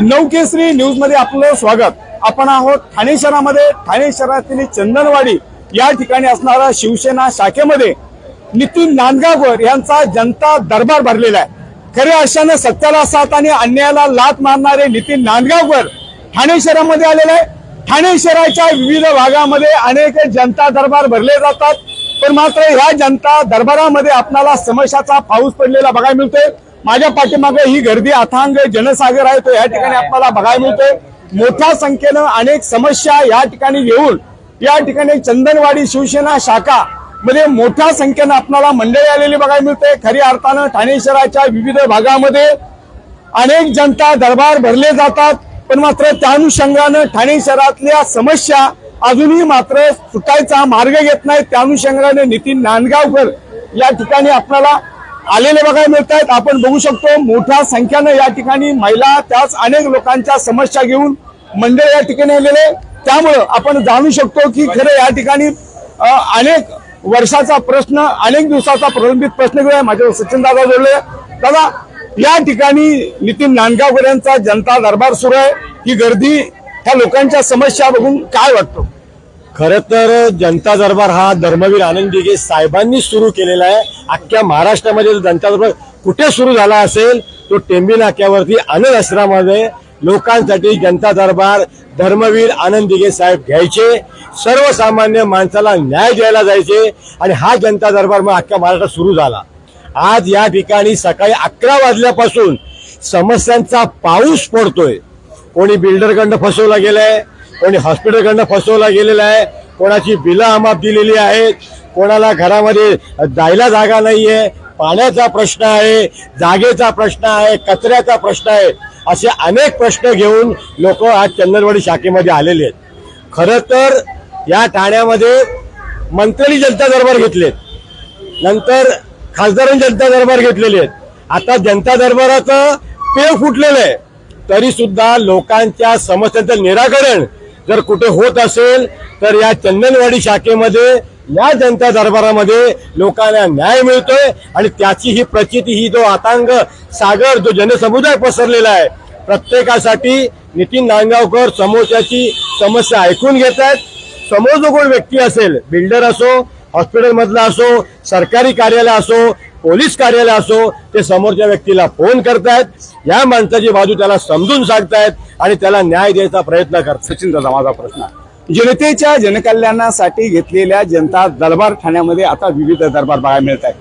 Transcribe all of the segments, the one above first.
नवकेसरी न्यूजमध्ये आपलं स्वागत. आपण आहोत ठाणे शहरामध्ये. ठाणे शहरातील चंदनवाडी या ठिकाणी असणारा शिवसेना शाखेमध्ये नितीन नांदगावकर यांचा जनता दरबार भरलेला आहे. खऱ्या अशानं सत्याला साथ आणि अन्यायाला लात मारणारे नितीन नांदगावकर ठाणे शहरामध्ये आलेले आहे ठाणे शहराच्या विविध भागामध्ये अनेक जनता दरबार भरले जातात. पण मात्र ह्या जनता दरबारामध्ये आपणाला समस्याचा पाऊस पडलेला बघायला मिळतोय. माझ्या पाठीमागे ही गर्दी अथांग जनसागर आहे तो या ठिकाणी आपल्याला बघायला मिळतोय. मोठ्या संख्येनं अनेक समस्या या ठिकाणी घेऊन या ठिकाणी चंदनवाडी शिवसेना शाखा मध्ये मोठ्या संख्येनं आपल्याला मंडळी आलेली बघायला मिळते. खऱ्या अर्थानं ठाणे शहराच्या विविध भागामध्ये अनेक जनता दरबार भरले जातात पण मात्र त्या अनुषंगानं ठाणे शहरातल्या समस्या अजूनही मात्र सुटायचा मार्ग घेत नाही. त्या अनुषंगाने नितीन नांदगावकर या ठिकाणी आपल्याला आलेले बघायला मिळत आहेत आपण बघू शकतो मोठ्या संख्येनं या ठिकाणी महिला त्याच अनेक लोकांच्या समस्या घेऊन मंडळ या ठिकाणी आलेले त्यामुळं आपण जाणू शकतो की खरं या ठिकाणी अनेक वर्षाचा प्रश्न अनेक दिवसाचा प्रलंबित प्रश्न घेऊया माझ्या सचिन दादा जोडले दादा या ठिकाणी नितीन नांदगावकर यांचा जनता दरबार सुरू आहे. ही गर्दी ह्या लोकांच्या समस्या बघून काय वाटतं? खर तर जनता दरबार हा धर्मवीर आनंद दिघे साहेबांनी सुरू केलेला आहे. अख्ख्या महाराष्ट्रामध्ये जनता दरबार कुठे सुरू झाला असेल तो टेंबी नाक्यावरती आनंद आश्रमामध्ये लोकांसाठी जनता दरबार धर्मवीर आनंद दिघे साहेब घ्यायचे. सर्वसामान्य माणसाला न्याय द्यायला जायचे आणि हा जनता दरबार मग अख्ख्या महाराष्ट्रात सुरू झाला. आज या ठिकाणी सकाळी अकरा वाजल्यापासून समस्यांचा पाऊस पडतोय. कोणी बिल्डरकडनं फसवला गेलाय कोणी हॉस्पिटलकडनं फसवला गेलेला आहे. कोणाची बिलं अमाप दिलेली आहेत. कोणाला घरामध्ये जायला जागा नाही आहे पाण्याचा प्रश्न आहे जागेचा प्रश्न आहे कचऱ्याचा प्रश्न आहे असे अनेक प्रश्न घेऊन लोक आज चंदनवाडी शाखेमध्ये आलेले आहेत. खरं तर या ठाण्यामध्ये मंत्री जनता दरबार घेतलेत. नंतर खासदारांनी जनता दरबार घेतलेले आहेत. आता जनता दरबाराचं पेव फुटलेलं आहे. तरी सुद्धा लोकांच्या समस्यांचं निराकरण जर कुठे होत असेल तर या चंदनवाडी शाखेमध्ये या जनता दरबारामध्ये लोकांना न्याय मिळतोय आणि त्याची ही प्रचिती ही जो आतांग सागर जो जनसमुदाय पसरलेला आहे प्रत्येकासाठी नितीन नांदगावकर समोरच्याची समस्या ऐकून घेत आहेत. समोर जो कोण व्यक्ती असेल बिल्डर असो हॉस्पिटलमधला असो सरकारी कार्यालय असो पोलीस कार्यालय असो ते समोरच्या व्यक्तीला फोन करतायत या माणसाची बाजू त्याला समजून सांगतायत आणि त्याला न्याय द्यायचा प्रयत्न करतात सचिन दादा माझा प्रश्न. जनतेच्या जनकल्याणासाठी घेतलेल्या जनता दरबार ठाण्यामध्ये आता विविध दरबार बघायला मिळत आहेत.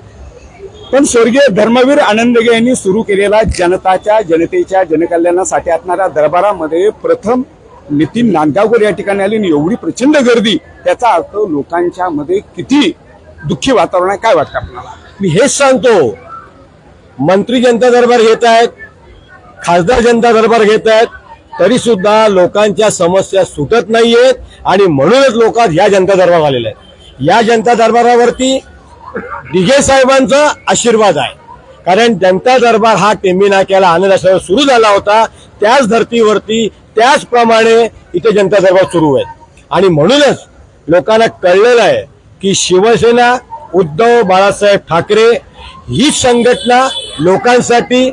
पण स्वर्गीय धर्मवीर आनंदगे यांनी सुरू केलेला जनताच्या जनतेच्या जनकल्याणासाठी असणाऱ्या दरबारामध्ये प्रथम नितीन नांदगावकर या ठिकाणी आली आणि एवढी प्रचंड गर्दी त्याचा अर्थ लोकांच्या मध्ये किती दुःखी वातावरण आहे काय वाटतं आपल्याला? मी हेच सांगतो. मंत्री जनता दरबार घेत आहेत खासदार जनता दरबार घेत आहेत तरी सुद्धा लोकांच्या समस्या सुटत नाहीयेत आणि म्हणूनच लोक आज या जनता दरबार आलेल्या आहेत. या जनता दरबारावरती दिघे साहेबांचा आशीर्वाद आहे. कारण जनता दरबार हा टेंबी नाक्याला आनंद आश्रमावर सुरू झाला होता त्याच धर्तीवरती त्याचप्रमाणे इथे जनता दरबार सुरू आहे आणि म्हणूनच लोकांना कळलेलं आहे की शिवसेना उद्धव बाळासाहेब ठाकरे ही संघटना लोकांसाठी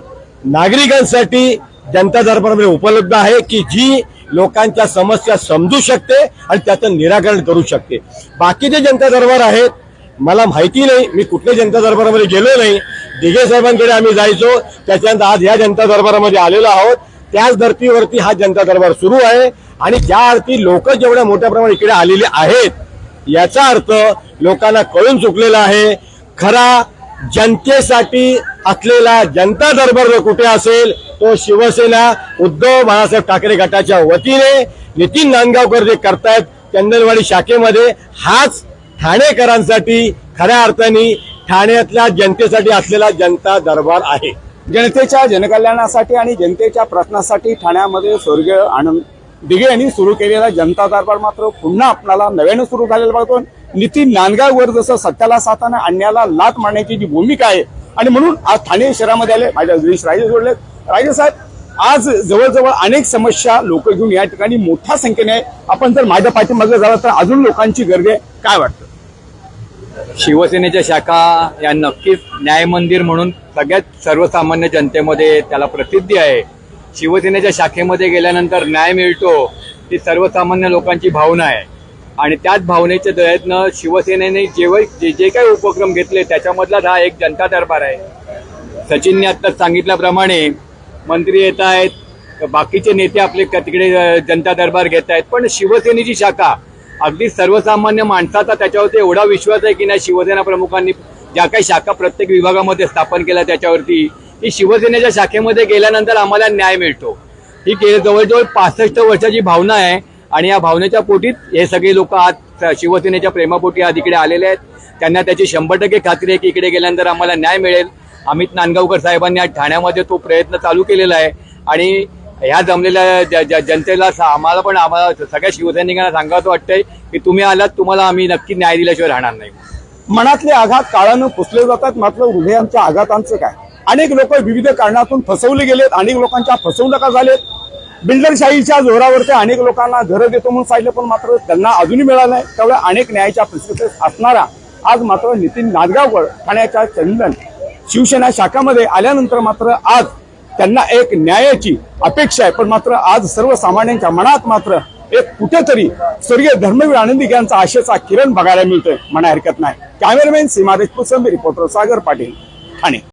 नागरिकांसाठी जनता दरबारामध्ये उपलब्ध आहे की जी लोकांच्या समस्या समजू शकते आणि त्याचं निराकरण करू शकते. बाकीचे जनता दरबार आहेत मला माहिती नाही मी कुठल्या जनता दरबारामध्ये गेलो नाही दिघे साहेबांकडे आम्ही जायचो त्याच्यानंतर आज या जनता दरबारामध्ये आलेलो आहोत. त्याच धर्तीवरती हा जनता दरबार सुरू आहे आणि ज्या अर्थी लोक जेवढ्या मोठ्या प्रमाणात इकडे आलेले आहेत याचा अर्थ लोकांना कळून चुकलेला आहे. खरा जनतेसाठी असलेला जनता दरबार जो कुठे असेल तो शिवसेना उद्धव बाळासाहेब ठाकरे गटाच्या वतीने नितीन नांदगावकर जे करतायत चंदनवाडी शाखेमध्ये हाच ठाणेकरांसाठी खऱ्या अर्थाने ठाण्यातल्या जनतेसाठी असलेला जनता दरबार आहे. जनतेच्या जनकल्याणासाठी आणि जनतेच्या प्रश्नासाठी ठाण्यामध्ये स्वर्गीय आनंद दिघे यांनी सुरू केलेला जनता दरबार मात्र पुन्हा आपणाला नव्यानं सुरू झालेला पाहतो नितीन नांदगाववर जसं सत्याला साताना आणण्याला लात मारण्याची जी भूमिका आहे आणि म्हणून आज ठाणे शहरामध्ये आले माझ्या गिरीश राजे जोडले. राजे साहेब आज जवळजवळ अनेक समस्या लोक घेऊन या ठिकाणी मोठ्या संख्येने आपण जर माझ्या पाठीमागे झालं तर अजून लोकांची गर्दी आहे. काय वाटतं? शिवसेनेच्या शाखा या नक्कीच न्याय मंदिर म्हणून सगळ्यात सर्वसामान्य जनतेमध्ये त्याला प्रसिद्धी आहे. शिवसेनेच्या शाखेमध्ये गेल्यानंतर न्याय मिळतो ही सर्वसामान्य लोकांची भावना आहे. आणि त्याच भावनेच्या दयातनं शिवसेनेने जेव्हा जे जे काही उपक्रम घेतले त्याच्यामधलाच हा एक जनता दरबार आहे. सचिनने आत्ताच सांगितल्याप्रमाणे मंत्री येत आहेत बाकीचे नेते आपले तिकडे जनता दरबार घेत आहेत. पण शिवसेनेची शाखा अगदी सर्वसामान्य माणसाचा त्याच्यावरती एवढा विश्वास आहे की नाही शिवसेना प्रमुखांनी ज्या काही शाखा प्रत्येक विभागामध्ये स्थापन केल्या त्याच्यावरती की शिवसेनेच्या शाखेमध्ये गेल्यानंतर आम्हाला न्याय मिळतो. ही जवळजवळ पासष्ट वर्षाची भावना आहे आणि या भावनेच्या पोटीत हे सगळे लोक आज शिवसेनेच्या प्रेमापोटी आज इकडे आलेले आहेत. त्यांना त्याची शंभर टक्के खात्री आहे की इकडे गेल्यानंतर आम्हाला न्याय मिळेल. अमित नांदगावकर साहेबांनी आज ठाण्यामध्ये तो प्रयत्न चालू केलेला आहे. आणि ह्या जमलेल्या ज- जनतेला आम्हाला पण आम्हाला सगळ्या शिवसैनिकांना सांगावं वाटतंय की तुम्ही आलात तुम्हाला आम्ही नक्की न्याय दिल्याशिवाय राहणार नाही. मनातले आघात काळानं पुसले जातात मात्र हृदयांच्या आघातांचं काय? अनेक लोक विविध कारणातून फसवले गेलेत अनेक लोकांच्या फसवणुका झालेत. बिल्डरशाहीच्या जोरावरती अनेक लोकांना घरं देतो म्हणून सांगितलं पण मात्र त्यांना अजूनही मिळालं नाही. त्यामुळे अनेक न्यायाच्या प्रसिद्धीत असणारा आज मात्र नितीन नादगावकर ठाण्याच्या चंदन शिवसेना शाखामध्ये आल्यानंतर मात्र आज त्यांना एक न्यायाची अपेक्षा आहे. पण मात्र आज सर्वसामान्यांच्या मनात मात्र एक कुठेतरी स्वर्गीय धर्मवीर आनंदी यांचा आशेचा किरण बघायला मिळतोय म्हणा हरकत नाही. Cameraman Seema Deshmukh reporter Sagar Patil Thane.